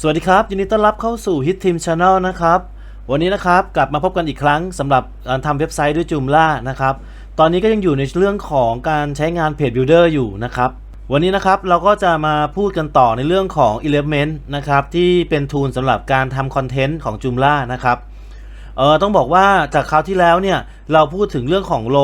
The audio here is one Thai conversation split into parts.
สวัสดีครับ ยินดีต้อนรับเข้าสู่ Hit Team Channel นะครับ วันนี้นะครับกลับมาพบกันอีกครั้งสำหรับการทำเว็บไซต์ด้วยจูมล่านะครับ ตอนนี้ก็ยังอยู่ในเรื่องของการใช้งาน Page Builder อยู่นะครับ วันนี้นะครับเราก็จะมาพูดกันต่อในเรื่องของ Element นะครับที่เป็นทูลสำหรับการทำคอนเทนต์ของ Joomla นะครับเออต้องบอกว่าจากคราวที่แล้วเนี่ยเราพูดถึงเรื่องของโล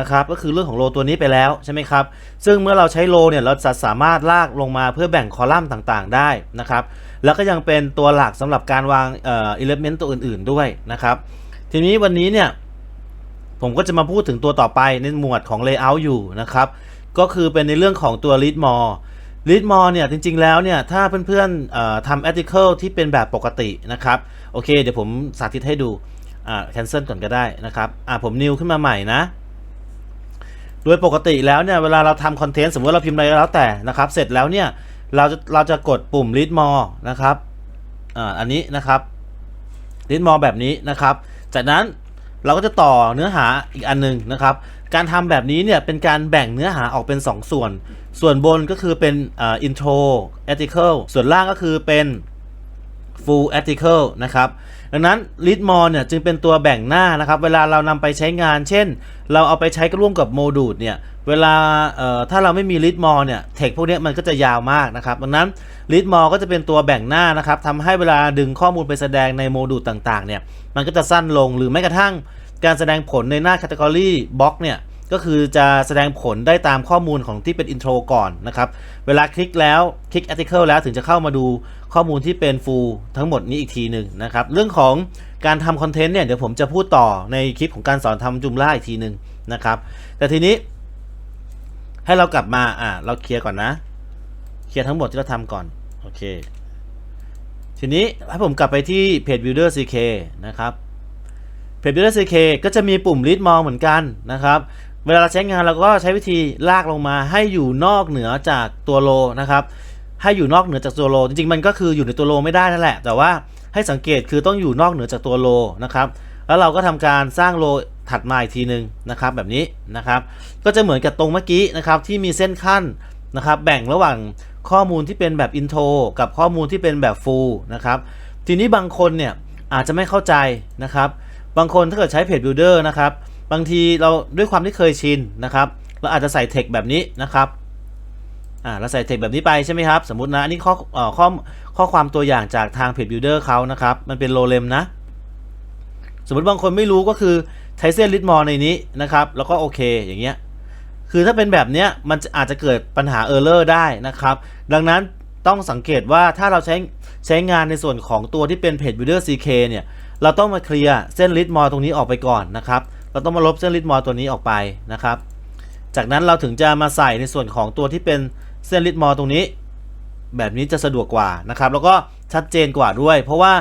นะครับก็คือเรื่องของโลตัวนี้ไปแล้วใช่ไหมครับซึ่งเมื่อเราใช้โลเนี่ยเราจะสามารถลากลงมาเพื่อแบ่งคอลัมน์ต่างๆ ได้นะครับ แล้วก็ยังเป็นตัวหลักสำหรับการวางเอ่ออิเลเมนต์ตัวอื่น ๆด้วยนะครับ ทีนี้วันนี้เนี่ยผมก็จะมาพูดถึงตัวต่อไปในหมวดของ Layout อยู่นะครับ ก็คือเป็นในเรื่องของตัว Read More Read More เนี่ยจริงๆแล้วเนี่ยถ้าเพื่อนๆเอ่อทำ article ที่เป็นแบบปกตินะครับ โอเค เดี๋ยวผมสาธิตให้ดูอ่า cancel ก่อนก็ได้นะครับอ่าผม new ขึ้นมาใหม่นะ โดยปกติแล้วเนี่ยเวลาเราทำคอนเทนต์สมมติเราพิมพ์อะไรก็แล้วแต่นะครับ เสร็จแล้วเนี่ย เราจะเราจะกดปุ่ม read more นะครับอ่าอันนี้นะครับ read more แบบนี้นะครับ จากนั้นเราก็จะต่อเนื้อหาอีกอันหนึงนะครับ การทำแบบนี้เนี่ยเป็นการแบ่งเนื้อหาออกเป็น 2 ส่วน ส่วนบนก็คือเป็นอ่า intro article ส่วนล่างก็คือเป็น full article นะครับดังนั้น read more เนี่ยจึงเป็นตัวแบ่งหน้านะครับเวลาเรานำไปใช้งาน เช่น เราเอาไปใช้ร่วมกับโมดูลเนี่ยเวลาถ้าเราไม่มี read more เนี่ยเทคพวกนี้มันก็จะยาวมากนะครับดังนั้น read more ก็จะเป็นตัวแบ่งหน้านะครับทำให้เวลาดึงข้อมูลไปแสดงในโมดูลต่างๆเนี่ยมันก็จะสั้นลงหรือแม้กระทั่งการแสดงผลในหน้า category box เนี่ย ก็คือจะแสดงผลได้ตามข้อมูลของที่เป็น intro ก่อนนะครับ เวลาคลิกแล้วคลิก article แล้วถึงจะเข้ามาดูข้อมูลที่เป็น full ทั้งหมดนี้อีกทีหนึ่งนะครับ เรื่องของการทำคอนเทนต์เนี่ยเดี๋ยวผมจะพูดต่อในคลิปของการสอนทำจุมล่าอีกทีหนึ่งนะครับ แต่ทีนี้ให้เรากลับมาอ่าเราเคลียร์ก่อนนะ เคลียร์ทั้งหมดที่เราทำก่อน โอเค ทีนี้ให้ผมกลับไปที่เพจ Builder CK นะครับเพจ Builder CK ก็จะมีปุ่ม Read More เหมือนกันนะครับ เวลาเราใช้งานเราก็ใช้วิธีลากลงมาให้อยู่นอกเหนือจากตัวโลนะครับ ให้อยู่นอกเหนือจากตัวโล จริงๆ มันก็คืออยู่ในตัวโลไม่ได้นั่นแหละ แต่ว่าให้สังเกตคือต้องอยู่นอกเหนือจากตัวโลนะครับ แล้วเราก็ทำการสร้างโลถัดมาอีกทีหนึ่งนะครับ แบบนี้นะครับ ก็จะเหมือนกับตรงเมื่อกี้นะครับที่มีเส้นขั้นนะครับ แบ่งระหว่างข้อมูลที่เป็นแบบอินโทรกับข้อมูลที่เป็นแบบฟูลนะครับ ทีนี้บางคนเนี่ยอาจจะไม่เข้าใจนะครับ บางคนถ้าเกิดใช้เพจ Builder นะครับ บางทีเราด้วยความที่เคยชินนะครับ เราอาจจะใส่เทคแบบนี้นะครับอ่าเราใส่เทคแบบนี้ไปใช่ไหมครับ สมมตินะอันนี้ข้ออข้อข้อความตัวอย่างจากทางเพจ Builder เขานะครับ มันเป็นโลเลมนะ สมมติบางคนไม่รู้ก็คือใช้เส้นลิทมอในนี้นะครับ แล้วก็โอเคอย่างเงี้ยคือถ้าเป็นแบบเนี้ยมันจะอาจจะเกิดปัญหาเออร์เลอร์ได้นะครับ ดังนั้นต้องสังเกตว่าถ้าเราใช้ใช้งานในส่วนของตัวที่เป็นเพจ Builder CK เนี่ย เราต้องมาเคลียร์เส้นลิทมอตรงนี้ออกไปก่อนนะครับ เราต้องมาลบเส้นลิทมอตัวนี้ออกไปนะครับ จากนั้นเราถึงจะมาใส่ในส่วนของตัวที่เป็นเส้นลิทมอตรงนี้ แบบนี้จะสะดวกกว่านะครับ แล้วก็ชัดเจนกว่าด้วย เพราะว่า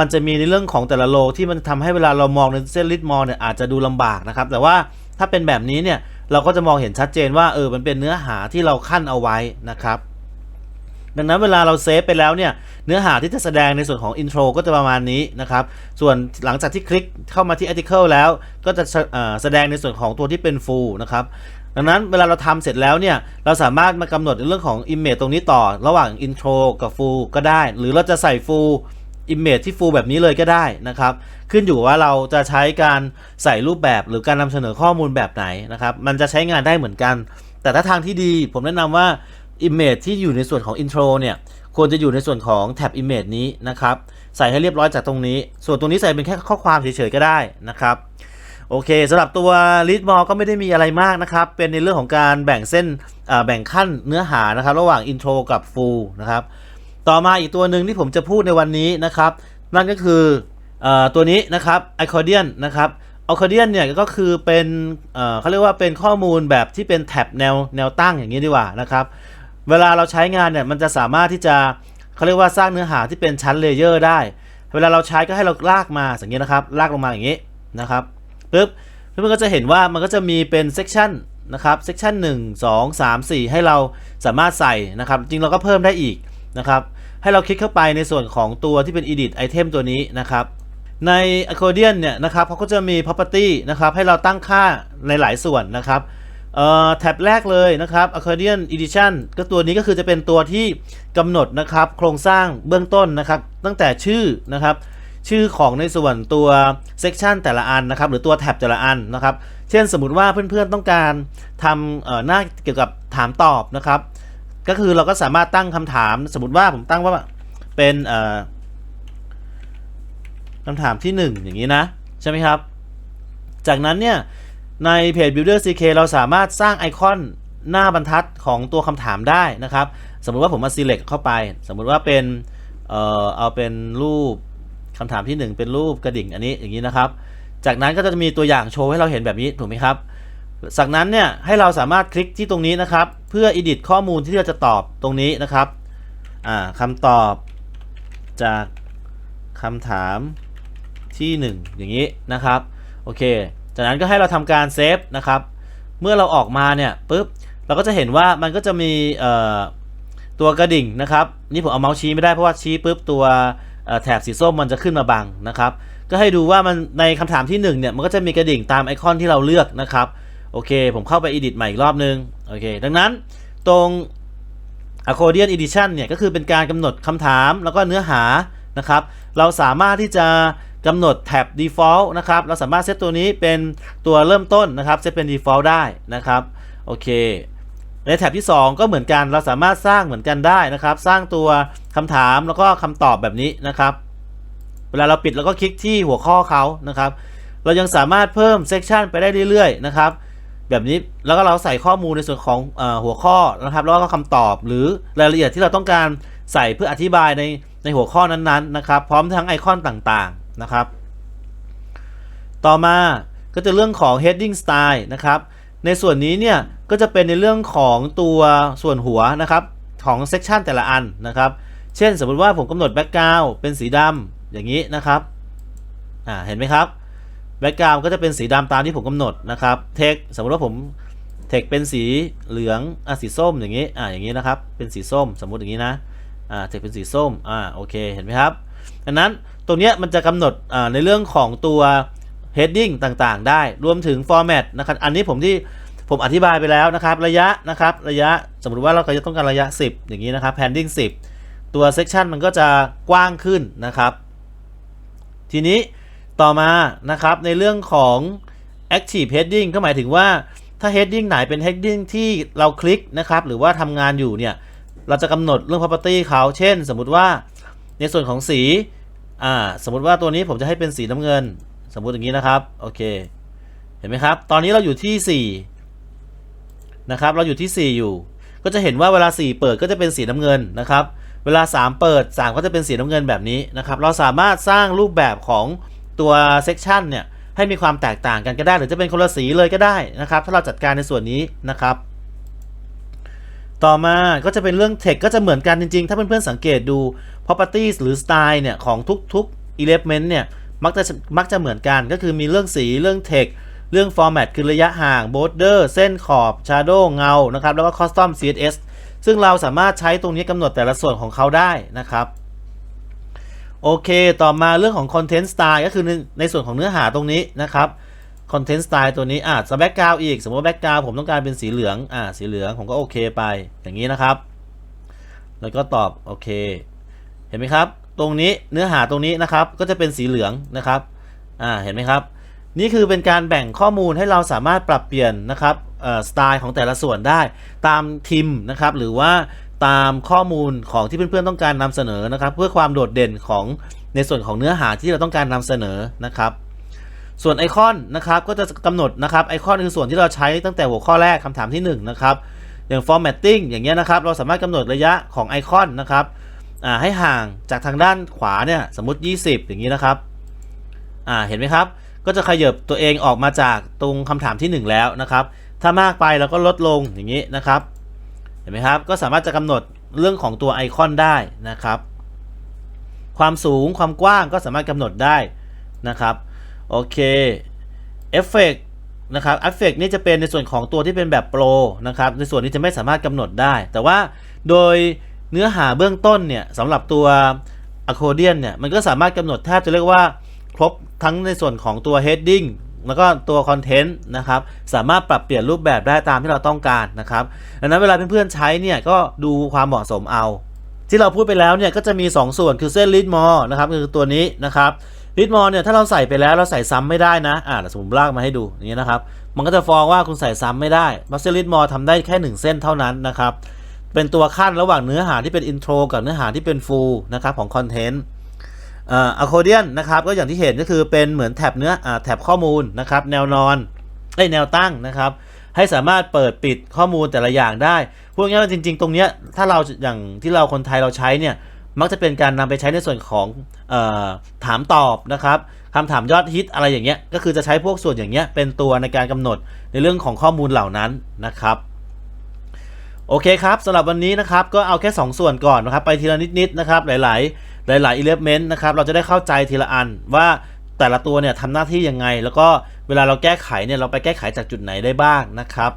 มันจะมีในเรื่องของแต่ละโลที่มันทำให้เวลาเรามองในเส้นลิทมอเนี่ยอาจจะดูลำบากนะครับ แต่ว่าถ้าเป็นแบบนี้เนี่ยเราก็จะมองเห็นชัดเจนว่าเออมันเป็นเนื้อหาที่เราขั้นเอาไว้นะครับ ดังนั้นเวลาเราเซฟไปแล้วเนี่ยเนื้อหาที่จะแสดงในส่วนของอินโทรก็จะประมาณนี้นะครับ ส่วนหลังจากที่คลิกเข้ามาที่ article แล้ว ก็จะแสดงในส่วนของตัวที่เป็น full นะครับดังนั้นเวลาเราทำเสร็จแล้วเนี่ยเราสามารถมากำหนดเรื่องของ image ตรงนี้ต่อ ระหว่าง intro กับ full ก็ได้ หรือเราจะใส่ full image ที่ full แบบนี้เลยก็ได้นะครับ ขึ้นอยู่ว่าเราจะใช้การใส่รูปแบบหรือการนำเสนอข้อมูลแบบไหนนะครับ มันจะใช้งานได้เหมือนกัน แต่ถ้าทางที่ดีผมแนะนำว่า image ที่อยู่ในส่วนของ intro เนี่ยควรจะอยู่ในส่วนของแท็บ image นี้นะครับใส่ให้เรียบร้อยจากตรงนี้ ส่วนตรงนี้ใส่เป็นแค่ข้อความเฉยๆก็ได้นะครับโอเคสำหรับตัว read more ก็ไม่ได้มีอะไรมากนะครับ เป็นในเรื่องของการแบ่งเส้นแบ่งขั้นเนื้อหานะครับ ระหว่าง intro กับ full นะครับต่อมาอีกตัวหนึ่งที่ผมจะพูดในวันนี้นะครับ นั่นก็คืออตัวนี้นะครับ accordion นะครับ accordion เนี่ยก็คือเป็นเขาเรียกว่าเป็นข้อมูลแบบที่เป็นแท็บแนวแนวตั้งอย่างนี้ดีกว่านะครับ เวลาเราใช้งานเนี่ยมันจะสามารถที่จะเขาเรียกว่าสร้างเนื้อหาที่เป็นชั้นเลเยอร์ได้ เวลาเราใช้ก็ให้เราลากมาอย่างนี้นะครับ ลากลงมาอย่างนี้นะครับปึ๊บเพื่อนๆก็จะเห็นว่ามันก็จะมีเป็นเซกชันนะครับเซกชัน1 2 3 4 ให้เราสามารถใส่นะครับ จริงเราก็เพิ่มได้อีกนะครับ ให้เราคลิกเข้าไปในส่วนของตัวที่เป็น edit item ตัวนี้นะครับ ใน accordion เนี่ยนะครับเขาก็จะมี property นะครับ ให้เราตั้งค่าในหลายส่วนนะครับ เอ่อแท็บแรกเลยนะครับ Accordion Edition ก็ตัวนี้ก็คือจะเป็นตัวที่กำหนดนะครับโครงสร้างเบื้องต้นนะครับ ตั้งแต่ชื่อนะครับ ชื่อของในส่วนตัวเซกชันแต่ละอันนะครับ หรือตัวแท็บแต่ละอันนะครับ เช่นสมมติว่าเพื่อนๆต้องการทำหน้าเกี่ยวกับถามตอบนะครับ ก็คือเราก็สามารถตั้งคำถาม สมมติว่าผมตั้งว่าเป็นคำถามที่ 1 อย่างนี้นะ ใช่ไหมครับ จากนั้นเนี่ย ในเพจ Builder CK เราสามารถสร้างไอคอนหน้าบรรทัดของตัวคำถามได้นะครับ สมมติว่าผมมา select เข้าไป สมมติว่าเป็นเอ่อเอาเป็นรูปคำถามที่ 1 เป็นรูปกระดิ่งอันนี้อย่างนี้นะครับ จากนั้นก็จะมีตัวอย่างโชว์ให้เราเห็นแบบนี้ถูกไหมครับ จากนั้นเนี่ยให้เราสามารถคลิกที่ตรงนี้นะครับ เพื่อ edit ข้อมูลที่เราจะตอบตรงนี้นะครับอ่าคำตอบจากคำถามที่ 1 อย่างนี้นะครับ โอเค จากนั้นก็ให้เราทำการเซฟนะครับ เมื่อเราออกมาเนี่ยปุ๊บเราก็จะเห็นว่ามันก็จะมีตัวกระดิ่งนะครับ นี่ผมเอาเมาส์ชี้ไม่ได้เพราะว่าชี้ปุ๊บตัวแถบสีส้มมันจะขึ้นมาบังนะครับ ก็ให้ดูว่ามันในคำถามที่1เนี่ยมันก็จะมีกระดิ่งตามไอคอนที่เราเลือกนะครับโอเค ผมเข้าไป edit ใหม่อีกรอบนึงโอเค ดังนั้นตรง Accordion Edition เนี่ยก็คือเป็นการกำหนดคำถามแล้วก็เนื้อหานะครับ เราสามารถที่จะ กำหนดแท็บ default นะครับ เราสามารถเซตตัวนี้เป็นตัวเริ่มต้นนะครับเซตเป็น default ได้นะครับ โอเค ในแท็บที่ 2 ก็เหมือนกัน เราสามารถสร้างเหมือนกันได้นะครับ สร้างตัวคำถามแล้วก็คำตอบแบบนี้นะครับ เวลาเราปิดเราก็คลิกที่หัวข้อเขานะครับ เรายังสามารถเพิ่มเซกชันไปได้เรื่อยๆนะครับ แบบนี้ แล้วก็เราใส่ข้อมูลในส่วนของออหัวข้อนะครับ แล้วก็คำตอบหรือรายละเอียดที่เราต้องการใส่เพื่ออธิบายในในหัวข้อนั้นๆนะครับ พร้อมทั้งไอคอนต่างๆ นะครับ ต่อมาก็จะเรื่องของ heading style นะครับ ในส่วนนี้เนี่ยก็จะเป็นในเรื่องของตัวส่วนหัวนะครับของ section แต่ละอันนะครับ เช่นสมมติว่าผมกำหนด background เป็นสีดำอย่างนี้นะครับ อ่าเห็นไหมครับ background ก็จะเป็นสีดำตามที่ผมกำหนดนะครับ text สมมติว่าผม text เป็นสีเหลือง อะสีส้มอย่างนี้ อ่าอย่างนี้นะครับ เป็นสีส้มสมมติอย่างนี้นะ อ่า text เป็นสีส้ม อ่าโอเค เห็นไหมครับ ดังนั้นตรงนี้มันจะกำหนดในเรื่องของตัว heading ต่างๆ ได้รวมถึง format นะครับอันนี้ผมที่ผมอธิบายไปแล้วนะครับระยะนะครับระยะสมมติว่าเราจะต้องการระยะ 10 อย่างนี้นะครับ padding 10 ตัว section มันก็จะกว้างขึ้นนะครับ ทีนี้ต่อมานะครับในเรื่องของ active heading ก็หมายถึงว่าถ้า heading ไหนเป็น heading ที่เราคลิกนะครับหรือว่าทำงานอยู่เนี่ยเราจะกำหนดเรื่อง property เขาเช่น สมมติว่า ในส่วนของสีอ่าสมมุติว่าตัวนี้ผมจะให้เป็นสีน้ำเงิน สมมุติอย่างนี้นะครับโอเคเห็นไหมครับ ตอนนี้เราอยู่ที่4นะครับเราอยู่ที่ 4 อยู่ ก็จะเห็นว่าเวลา 4 เปิดก็จะเป็นสีน้ำเงินนะครับ เวลา 3 เปิด 3 ก็จะเป็นสีน้ำเงินแบบนี้นะครับ เราสามารถสร้างรูปแบบของตัวเซกชันเนี่ยให้มีความแตกต่างกันก็ได้ หรือจะเป็นคนละสีเลยก็ได้นะครับ ถ้าเราจัดการในส่วนนี้นะครับ ต่อมาก็จะเป็นเรื่อง text ก็จะเหมือนกันจริงๆ ถ้าเพื่อนๆสังเกตดู properties หรือ style เนี่ย ของทุกๆ element เนี่ย มักจะมักจะเหมือนกันก็คือมีเรื่องสีเรื่อง text เรื่อง format คือระยะห่าง border เส้นขอบ shadow เงานะครับ แล้วก็ custom css ซึ่งเราสามารถใช้ตรงนี้กำหนดแต่ละส่วนของเขาได้นะครับโอเค ต่อมาเรื่องของ content style ก็คือในในส่วนของเนื้อหาตรงนี้นะครับ content style ตัวนี้อะสแบ็กกราวอีก สมมติแบ็กกราวผมต้องการเป็นสีเหลืองอ่าสีเหลืองผมก็โอเคไปอย่างนี้นะครับ แล้วก็ตอบโอเค เห็นไหมครับ ตรงนี้เนื้อหาตรงนี้นะครับก็จะเป็นสีเหลืองนะครับอ่าเห็นไหมครับ นี่คือเป็นการแบ่งข้อมูลให้เราสามารถปรับเปลี่ยนนะครับสไตล์ของแต่ละส่วนได้ตามทีมนะครับหรือว่าตามข้อมูลของที่เพื่อนๆต้องการนำเสนอนะครับ เพื่อความโดดเด่นของในส่วนของเนื้อหาที่เราต้องการนำเสนอนะครับ ส่วนไอคอนนะครับก็จะกำหนดนะครับไอคอนคือส่วนที่เราใช้ตั้งแต่หัวข้อแรกคำถามที่1นงนะครับ อย่าง formatting อย่างเงี้ยนะครับ เราสามารถกำหนดระยะของไอคอนนะครับให้ห่างจากทางด้านขวาเนี่ยสมมติ 20 อย่างนี้นะครับเห็นไหมครับ ก็จะขยับตัวเองออกมาจากตรงคำถามที่ 1 แล้วนะครับ ถ้ามากไปเราก็ลดลงอย่างนี้นะครับ เห็นไหมครับ ก็สามารถจะกำหนดเรื่องของตัวไอคอนได้นะครับ ความสูงความกว้างก็สามารถกำหนดได้นะครับ โอเคเอฟเฟกนะครับเอฟเฟกนี่จะเป็นในส่วนของตัวที่เป็นแบบโปรนะครับ ในส่วนนี้จะไม่สามารถกำหนดได้ แต่ว่าโดยเนื้อหาเบื้องต้นเนี่ยสำหรับตัว Accordion เนี่ยมันก็สามารถกำหนดแทบจะเรียกว่าครบทั้งในส่วนของตัว heading แล้วก็ตัวคอนเทนต์นะครับสามารถปรับเปลี่ยนรูปแบบได้ตามที่เราต้องการนะครับดังนั้นเวลาเพื่อนๆใช้เนี่ยก็ดูความเหมาะสมเอา ที่เราพูดไปแล้วเนี่ยก็จะมี 2 ส่วนคือเส้นลิดมอนะครับคือตัวนี้นะครับ ลิดมอเนี่ยถ้าเราใส่ไปแล้วเราใส่ซ้ำไม่ได้นะอ่าเดี๋ยวสมมติลากมาให้ดูอย่างนี้นะครับ มันก็จะฟ้องว่าคุณใส่ซ้ำไม่ได้บัสเซลิดมอทำได้แค่ 1 เส้นเท่านั้นนะครับ เป็นตัวขั้นระหว่างเนื้อหาที่เป็นอินโทรกับเนื้อหาที่เป็นฟูลนะครับของคอนเทนต์อ่าอะโคเดียนนะครับก็อย่างที่เห็นก็คือเป็นเหมือนแท็บเนื้ออ่าแท็บข้อมูลนะครับแนวนอนไอแนวตั้งนะครับ ให้สามารถเปิดปิดข้อมูลแต่ละอย่างได้พูดง่ายๆว่าจริง ๆ ตรงเนี้ยถ้าเราอย่างที่เราคนไทยเราใช้เนี่ย มักจะเป็นการนำไปใช้ในส่วนของออถามตอบนะครับคำถามยอดฮิตอะไรอย่างเงี้ยก็คือจะใช้พวกส่วนอย่างเงี้ยเป็นตัวในการกำหนดในเรื่องของข้อมูลเหล่านั้นนะครับโอเคครับสำหรับวันนี้นะครับก็เอาแค่ 2 ส่วนก่อนนะครับไปทีละนิดๆนะครับหลาย ๆ หลายๆ element นะครับเราจะได้เข้าใจทีละอันว่าแต่ละตัวเนี่ยทำหน้าที่ยังไง แล้วก็เวลาเราแก้ไขเนี่ยเราไปแก้ไขจากจุดไหนได้บ้างนะครับ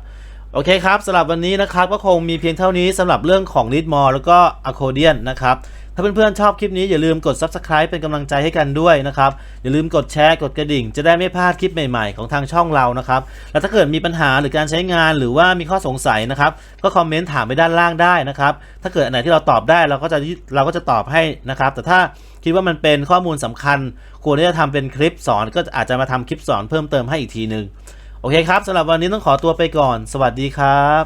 โอเคครับสำหรับวันนี้นะครับก็คงมีเพียงเท่านี้สำหรับเรื่องของ Read More แล้วก็ Accordion นะครับถ้าเพื่อนๆชอบคลิปนี้อย่าลืมกด Subscribe เป็นกำลังใจให้กันด้วยนะครับ อย่าลืมกดแชร์กดกระดิ่ง จะได้ไม่พลาดคลิปใหม่ๆ ของทางช่องเรานะครับ แล้วถ้าเกิดมีปัญหาหรือการใช้งานหรือว่ามีข้อสงสัยนะครับ ก็คอมเมนต์ถามไปด้านล่างได้นะครับ ถ้าเกิดอันไหนที่เราตอบได้เราก็จะเราก็จะตอบให้นะครับ แต่ถ้าคิดว่ามันเป็นข้อมูลสำคัญ ควรที่จะทำเป็นคลิปสอนก็อาจจะมาทำคลิปสอนเพิ่มเติมให้อีกทีหนึ่ง โอเคครับสำหรับวันนี้ต้องขอตัวไปก่อน สวัสดีครับ